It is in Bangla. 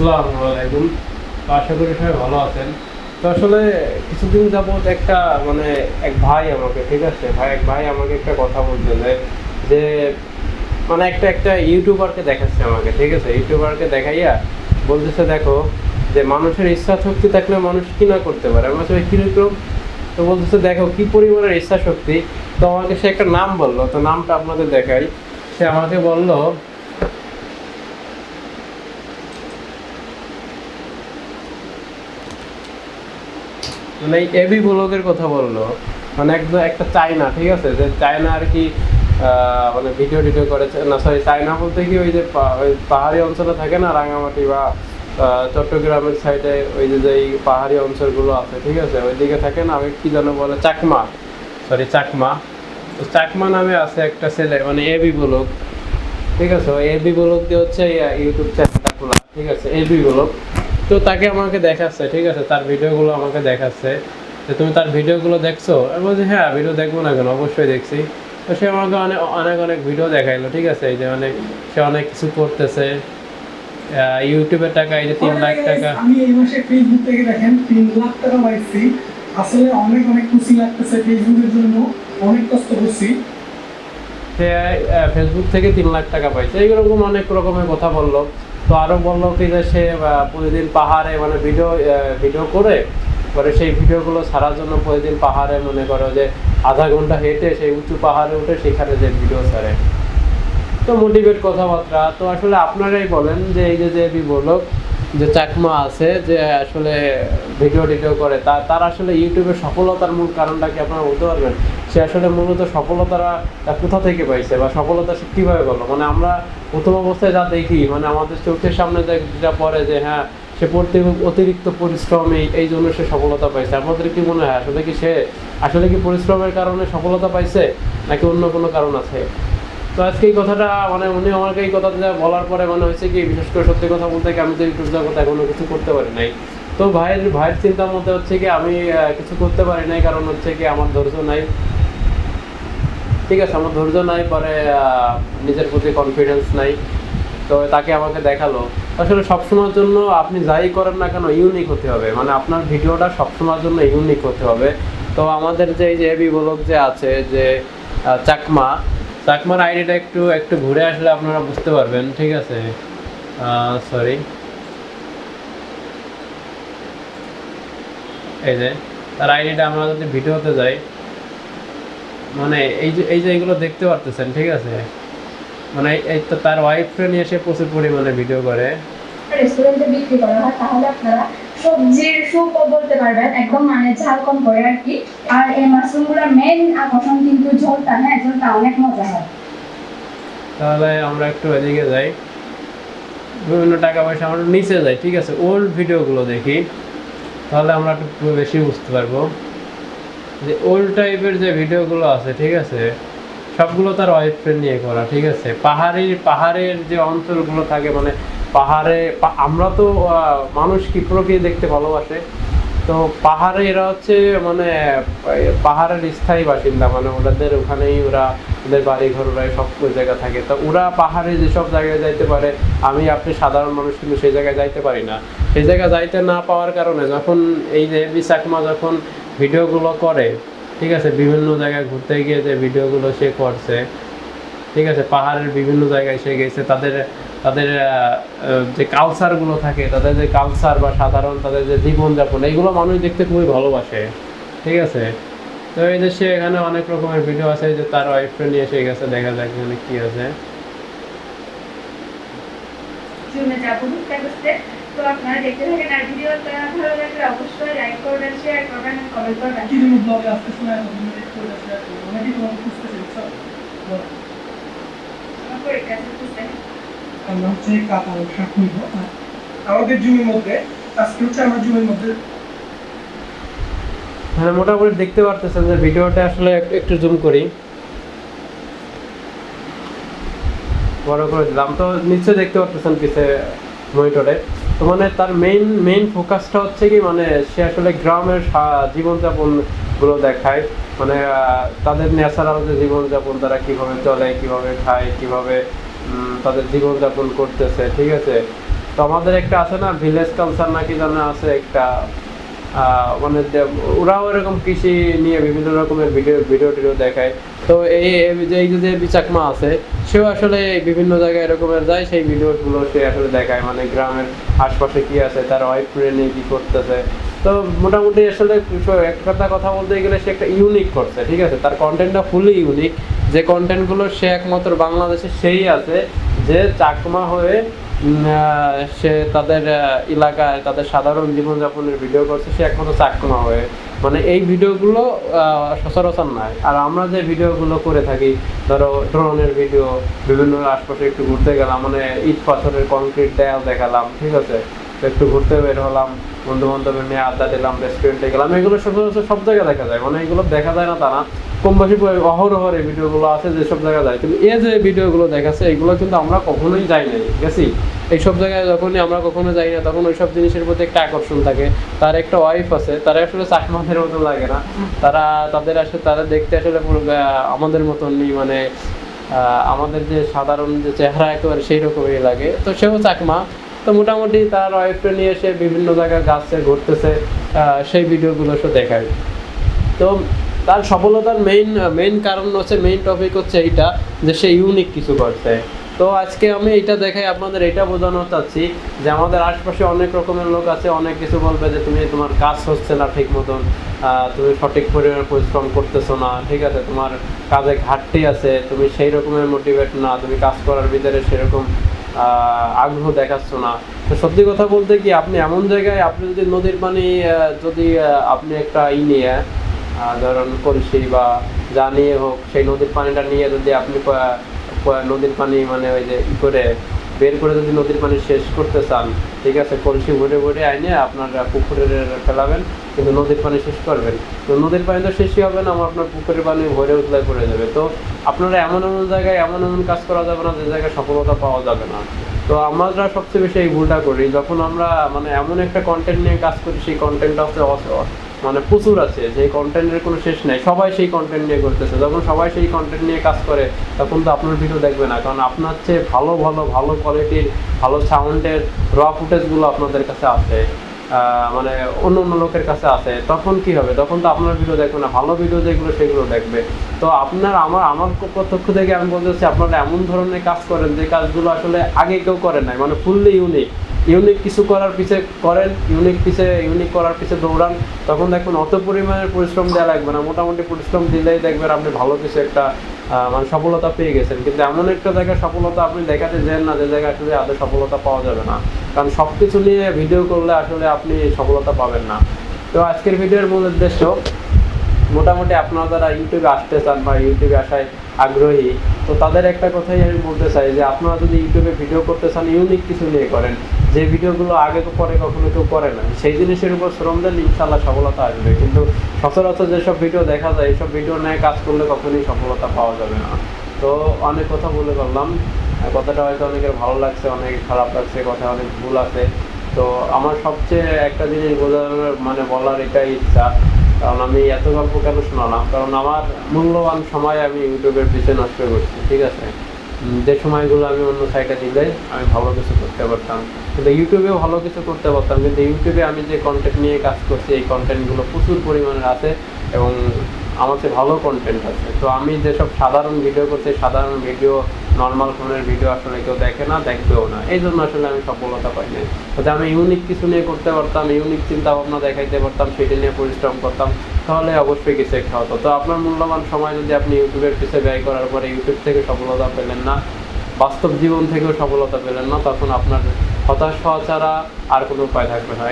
আসসালামু আলাইকুম। আশা করি সবাই ভালো আছেন। তো আসলে কিছুদিন যাবত একটা মানে এক ভাই আমাকে, ঠিক আছে? ভাই, এক ভাই আমাকে একটা কথা বলছে যে মানে একটা একটা ইউটিউবারকে দেখাচ্ছে আমাকে, ঠিক আছে? ইউটিউবারকে দেখাইয়া বলতেছে, দেখো, যে মানুষের ইচ্ছা শক্তি থাকলে মানুষ কি না করতে পারে? আমার কাছে কীরকম? তো বলতেছে, দেখো, কি পরিমাণের ইচ্ছা শক্তি তো আমাকে সে একটা নাম বলল। তো নামটা আপনাদের দেখাই। সে আমাকে বলল মানে এবি ব্লগের কথা বলল। মানে একদম একটা চায়না, ঠিক আছে? যে চায়না আর কি মানে ভিডিও টিডিও করেছে না সরি চায়না বলতে কি ওই যে পাহাড়ি অঞ্চলে থাকে না, রাঙামাটি বা চট্টগ্রামের সাইডে ওই যে যে পাহাড়ি অঞ্চলগুলো আছে, ঠিক আছে? ওইদিকে থাকে না, ওই কি যেন বলে, চাকমা। সরি চাকমা। চাকমা নামে আছে একটা ছেলে মানে এবি ব্লগ। ঠিক আছে? এবি ব্লগ দিয়ে হচ্ছে ইউটিউব চ্যানেলটা খোলা, ঠিক আছে? AB blog. তো তাকে আমাকে দেখাচ্ছে ঠিক আছে? তার ভিডিওগুলো আমাকে দেখাচ্ছে। যে তুমি তার ভিডিওগুলো দেখছ? আমি বলছি হ্যাঁ ভিডিও দেখব না কেন? অবশ্যই দেখছি। তো সে আমাকে অনেক অনেক অনেক ভিডিও দেখাইলো ঠিক আছে? এই যে অনেক সে অনেক কিছু করতেছে। ইউটিউবের টাকা এই যে তিন লাখ টাকা। আমি এই মাসে ফেসবুক থেকে দেখেন তিন লাখ টাকা পাইছি। আসলে অনেক অনেক খুশি লাগতেছে ফেসবুকের জন্য। অনেক কষ্ট করছি। সে ফেসবুক থেকে তিন লাখ টাকা পাইছে। এইরকম অনেক রকমের কথা বলল। তো আরও বলল কি যে সে প্রতিদিন পাহাড়ে মানে ভিডিও ভিডিও করে পরে সেই ভিডিওগুলো ছাড়ার জন্য প্রতিদিন পাহাড়ে মনে করো যে আধা ঘণ্টা হেঁটে সেই উঁচু পাহাড়ে উঠে সেখানে যে ভিডিও ছাড়ে। তো মোটিভেট কথাবার্তা। তো আসলে আপনারাই বলেন যে এই যে যে বিবলক যে চাকমা আছে, যে আসলে ভিডিও টিডিও করে তার তার আসলে ইউটিউবের সফলতার মূল কারণটা কি আপনারা বলতে পারবেন? সে আসলে মূলত সফলতারা কোথা থেকে পাইছে বা সফলতা সে কীভাবে করল? মানে আমরা প্রথম অবস্থায় যা দেখি মানে আমাদের চোখের সামনে যেটা পড়ে যে হ্যাঁ সে পড়তে অতিরিক্ত পরিশ্রম এই এই জন্য সে সফলতা পাইছে। আমাদের কি মনে হয়, আসলে কি সে, আসলে কি পরিশ্রমের কারণে সফলতা পাইছে, নাকি অন্য কোনো কারণ আছে? তো আজকে এই কথাটা মানে উনি আমাকে এই কথাটা বলার পরে মনে হয়েছে কি, বিশেষ করে সত্যি কথা বলতে কি, আমি তো ইউটিউব জগতে এখনও কিছু করতে পারি নাই। তো ভাইয়ের ভাইয়ের চিন্তার মধ্যে হচ্ছে কি, আমি কিছু করতে পারি নাই, কারণ হচ্ছে কি, আমার ধৈর্য নাই। ঠিক আছে, আমার ধৈর্য নাই, পরে নিজের প্রতি কনফিডেন্স নাই। তো তাকে আমাকে দেখাল। আসলে সবসময়ের জন্য আপনি যাই করেন না কেন ইউনিক হতে হবে। মানে আপনার ভিডিওটা সবসময়ের জন্য ইউনিক হতে হবে। তো আমাদের যে এই যে এবি ব্লগ যে আছে, যে চাকমা, চাকমার আইডিটা একটু একটু ঘুরে আসলে আপনারা বুঝতে পারবেন, ঠিক আছে? সরি এই যে, তার আইডিটা আমরা যদি ভিডিওতে যাই মানে এই যে এই যে এগুলো দেখতে পারতেছেন ঠিক আছে? মানে এই তো তার ওয়াইফকে নিয়ে এসে প্রচুর পরিমাণে ভিডিও করে। রেস্টুরেন্টে বিক্রি করা হয় তাহলে আপনারা সবজির স্যুপও বলতে পারবেন একদম মানে ঝাল কম করে আর কি। আর এই মাশরুমগুলোর মেন আকর্ষণ কিন্তু ঝোলটা হ্যাঁ? ঝোলটা অনেক মজা হয়। তাহলে আমরা একটু এদিকে যাই। বিভিন্ন টাকা পয়সা আমরা নিচে যাই ঠিক আছে? ওল্ড ভিডিওগুলো দেখি। তাহলে আমরা একটু বেশি বুঝতে পারব। যে ওল্ড টাইপের যে ভিডিওগুলো আছে, ঠিক আছে? সবগুলো তার ওয়াইফ নিয়ে করা, ঠিক আছে? পাহাড়ি পাহাড়ের যে অঞ্চলগুলো থাকে মানে পাহাড়ে আমরা তো মানুষ কি প্রকৃতি দেখতে ভালোবাসে? তো পাহাড়ে এরা হচ্ছে মানে পাহাড়ের স্থায়ী বাসিন্দা মানে ওদের ওখানেই ওরা, ওদের বাড়ি ঘর ওরা সব জায়গা থাকে। তো ওরা পাহাড়ে যেসব জায়গায় যাইতে পারে, আমি আপনি সাধারণ মানুষ কিন্তু সেই জায়গায় যাইতে পারি না। সেই জায়গায় যাইতে না পাওয়ার কারণে যখন এই যে বিশাকমা যখন ভিডিওগুলো করে, ঠিক আছে, বিভিন্ন জায়গায় ঘুরতে গিয়ে যে ভিডিওগুলো সে করছে, ঠিক আছে, পাহাড়ের বিভিন্ন জায়গায় সে গেছে, তাদের তাদের যে কালচারগুলো থাকে, তাদের যে কালচার বা সাধারণ তাদের যে জীবনযাপন, এইগুলো মানুষ দেখতে খুবই ভালোবাসে, ঠিক আছে? তো এই সে এখানে অনেক রকমের ভিডিও আছে যে তার ওয়াইফকে নিয়ে এসে গেছে, দেখা যাক এখানে কি আছে। তো আপনারা দেখতে থাকেন আর ভিডিওটা ভালো লাগলে অবশ্যই লাইক করবেন শেয়ার করবেন কমেন্ট করবেন। কি জন্য ব্লগে আসতে সময় অনেকেই তোমাকে খুঁজতেছে বুঝছ? বলো। আমার হচ্ছে কাতা ব্যবসা খুলবো আমাদের জমির মধ্যে আজকে হচ্ছে আমার জমির মধ্যে হ্যাঁ মোটামুটি দেখতে পারতেছেন যে ভিডিওটা আসলে একটু জুম করি। বড় করে দিলাম। তো নিশ্চয়ই দেখতে পারতেছেন পিছে মনিটরে মানে তার মেইন মেইন ফোকাসটা হচ্ছে কি মানে সে আসলে গ্রামের জীবনযাপনগুলো দেখায়। মানে তাদের ন্যাচারাল যে জীবনযাপন, তারা কীভাবে চলে, কীভাবে খায়, কীভাবে তাদের জীবনযাপন করতেছে, ঠিক আছে? তো আমাদের একটা আছে না ভিলেজ কালচার নাকি জানা আছে একটা মানে ওরাও এরকম কৃষি নিয়ে বিভিন্ন রকমের ভিডিও ভিডিও টিডিও দেখায়। তো এই যে এই যে বিচাকমা আছে, সেও আসলে বিভিন্ন জায়গায় এরকমের যায়, সেই ভিডিওগুলো সে আসলে দেখায়। মানে গ্রামের আশপাশে কি আছে, তার ওয়াইফ নিয়ে কি করতেছে। তো মোটামুটি আসলে এক কথা কথা বলতে গেলে সে একটা ইউনিক করছে, ঠিক আছে? তার কন্টেন্টটা ফুলি ইউনিক যে কন্টেন্টগুলো সে একমাত্র বাংলাদেশে সেই আছে যে চাকমা হয়ে সে তাদের এলাকায় তাদের সাধারণ জীবনযাপনের ভিডিও করছে, সে একমাত্র চাকমা হয়ে। মানে এই ভিডিওগুলো সচরাচর নাই। আর আমরা যে ভিডিওগুলো করে থাকি, ধরো ড্রোনের ভিডিও বিভিন্ন আশপাশে একটু ঘুরতে গেলাম মানে ইট পাথরের কংক্রিট দেয়াল দেখালাম, ঠিক আছে? একটু ঘুরতে বের হলাম বন্ধু বান্ধবের নিয়ে আড্ডা দিলাম রেস্টুরেন্টে গেলাম। এগুলো সচরাচর সব জায়গায় দেখা যায়। মানে এগুলো দেখা যায় না তা না কম বেশি অহরহর ভিডিওগুলো আছে যেসব জায়গায় যায়। কিন্তু এই যে ভিডিওগুলো দেখাচ্ছে, এগুলো কিন্তু আমরা কখনোই যাই নাই গেছি এইসব জায়গায় যখনই আমরা কখনো যাই না, তখন ওইসব জিনিসের প্রতি একটা আকর্ষণ থাকে। তার একটা ওয়াইফ আছে, তারা আসলে চাকমাদের মতো লাগে না। তারা তাদের আসলে, তারা দেখতে আসলে আমাদের মতনই মানে আমাদের যে সাধারণ যে চেহারা একেবারে সেই রকমই লাগে। তো সেও চাকমা। তো মোটামুটি তার ওয়াইফকে নিয়ে এসে বিভিন্ন জায়গায় গাছে ঘুরতেছে সেই ভিডিওগুলো সে দেখায়। তো তার সফলতার মেইন মেইন কারণ হচ্ছে মেইন টপিক হচ্ছে এইটা, যে সে ইউনিক কিছু করছে। তো আজকে আমি এটা দেখাই আপনাদের এটা বোঝানো চাচ্ছি যে আমাদের আশপাশে অনেক রকমের লোক আছে, অনেক কিছু বলবে যে তুমি তোমার কাজ হচ্ছে না ঠিক মতন তুমি সঠিক পরিমাণে পরিশ্রম করতেছো না, ঠিক আছে, তোমার কাজে ঘাটতি আছে, তুমি সেই রকমের মোটিভেট না, তুমি কাজ করার ভিতরে সেরকম আগ্রহ দেখাচ্ছ না। তো সত্যি কথা বলতে কি, আপনি এমন জায়গায়, আপনি যদি নদীর পানি যদি আপনি একটা ই নিয়ে ধরুন কলসি বা যা নিয়ে হোক, সেই নদীর পানিটা নিয়ে যদি আপনি নদীর পানি মানে ওই যে ই করে বের করে যদি নদীর পানি শেষ করতে চান, ঠিক আছে, কলসি ভরে ভরে আইনে আপনার পুকুরে ফেলাবেন, কিন্তু নদীর পানি শেষ করবেন। তো নদীর পানি তো শেষই হবে না, আপনার পুকুরের পানি ভরে উতলায় পড়ে যাবে। তো আপনারা এমন এমন জায়গায় এমন এমন কাজ করা যাবে না, যে জায়গায় সফলতা পাওয়া যাবে না। তো আমরা সবচেয়ে বেশি এই ভুলটা করি। যখন আমরা মানে এমন একটা কন্টেন্ট নিয়ে কাজ করি, সেই কন্টেন্টটা হচ্ছে মানে প্রচুর আছে যে কন্টেন্টের কোনো শেষ নেই, সবাই সেই কন্টেন্ট নিয়ে করতেছে। যখন সবাই সেই কন্টেন্ট নিয়ে কাজ করে, তখন তো আপনার ভিডিও দেখবে না, কারণ আপনার চেয়ে ভালো ভালো ভালো কোয়ালিটির ভালো সাউন্ডের র ফুটেজগুলো আপনাদের কাছে আছে মানে অন্য অন্য লোকের কাছে আছে, তখন কি হবে? তখন তো আপনার ভিডিও দেখবে না, ভালো ভিডিও যেগুলো সেগুলো দেখবে। তো আপনার, আমার আমার প্রত্যক্ষ থেকে আমি বলতে চাচ্ছি, আপনারা এমন ধরনের কাজ করেন যে কাজগুলো আসলে আগে কেউ করে নাই মানে ফুললি ইউনিক ইউনিক কিছু করার পিছে করেন, ইউনিক পিছে, ইউনিক করার পিছে দৌড়ান, তখন দেখবেন অত পরিমাণের পরিশ্রম দেওয়া লাগবে না। মোটামুটি পরিশ্রম দিলেই দেখবেন আপনি ভালো কিছু একটা মানে সফলতা পেয়ে গেছেন। কিন্তু এমন একটা জায়গায় সফলতা আপনি দেখাতে যান না, যে জায়গায় আসলে আদৌ সফলতা পাওয়া যাবে না। কারণ সব কিছু নিয়ে ভিডিও করলে আসলে আপনি সফলতা পাবেন না। তো আজকের ভিডিওর মূল উদ্দেশ্য মোটামুটি আপনারা যারা ইউটিউবে আসতে চান বা ইউটিউবে আসায় আগ্রহী, তো তাদের একটা কথাই আমি বলতে চাই যে আপনারা যদি ইউটিউবে ভিডিও করতে চান ইউনিক কিছু নিয়ে করেন। যে ভিডিওগুলো আগে তো পরে কখনো কেউ করে না। সেই জিনিসের উপর শ্রম দেন ইনশাল্লাহ সফলতা আসবে। কিন্তু সচরাচর যেসব ভিডিও দেখা যায় এইসব ভিডিও নিয়ে কাজ করলে কখনোই সফলতা পাওয়া যাবে না। তো অনেক কথা বলে করলাম কথাটা হয়তো অনেকের ভালো লাগছে, অনেক খারাপ লাগছে, কথা অনেক ভুল আছে। তো আমার সবচেয়ে একটা জিনিস বোঝানোর মানে বলার এটাই ইচ্ছা কারণ আমি এত গল্প কেন শোনালাম? কারণ আমার মূল্যবান সময় আমি ইউটিউবের পিছনে নষ্ট করছি, ঠিক আছে? যে সময়গুলো আমি অন্য সাইটে দিলে আমি ভালো কিছু করতে পারতাম। কিন্তু ইউটিউবেও ভালো কিছু করতে পারতাম, কিন্তু ইউটিউবে আমি যে কন্টেন্ট নিয়ে কাজ করছি, এই কন্টেন্টগুলো প্রচুর পরিমাণে আছে এবং আমার ভালো কন্টেন্ট আছে। তো আমি যেসব সাধারণ ভিডিও করছি, সাধারণ ভিডিও নর্মাল ফোনের ভিডিও আসলে কেউ দেখে না, দেখবেও না। এই জন্য আসলে আমি সফলতা পাই না যদি আমি ইউনিক কিছু নিয়ে করতে পারতাম ইউনিক চিন্তা ভাবনা দেখাইতে পারতাম, সেটা নিয়ে পরিশ্রম করতাম, তাহলে অবশ্যই কিছু একটা হতো। তো আপনার মূল্যবান সময় যদি আপনি ইউটিউবের পিছিয়ে ব্যয় করার পরে ইউটিউব থেকে সফলতা পেলেন না, বাস্তব জীবন থেকেও সফলতা পেলেন না, তখন আপনার হতাশ হওয়া ছাড়া আর কোনো উপায় থাকবে না।